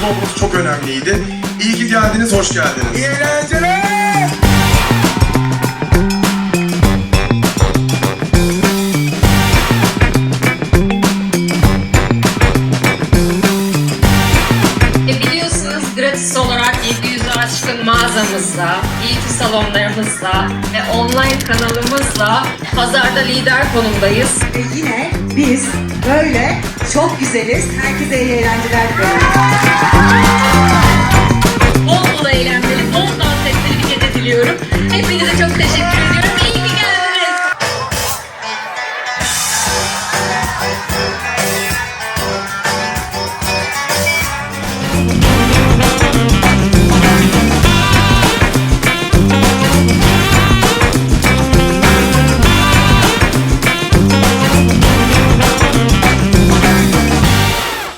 yanımızda olması çok önemliydi. İyi ki geldiniz, hoş geldiniz. İyi eğlenceler! E biliyorsunuz gratis olarak 700'ü aşkın mağazamızla, beauty salonlarımızla ve online kanalımızla pazarda lider konumdayız. Ve yine biz böyle çok güzeliz. Herkese iyi eğlenceler diliyorum. Bol bol eğlenceli, bol dans etmeli bir gece diliyorum. Hepinize çok teşekkür ediyorum. İyi ki geldiniz.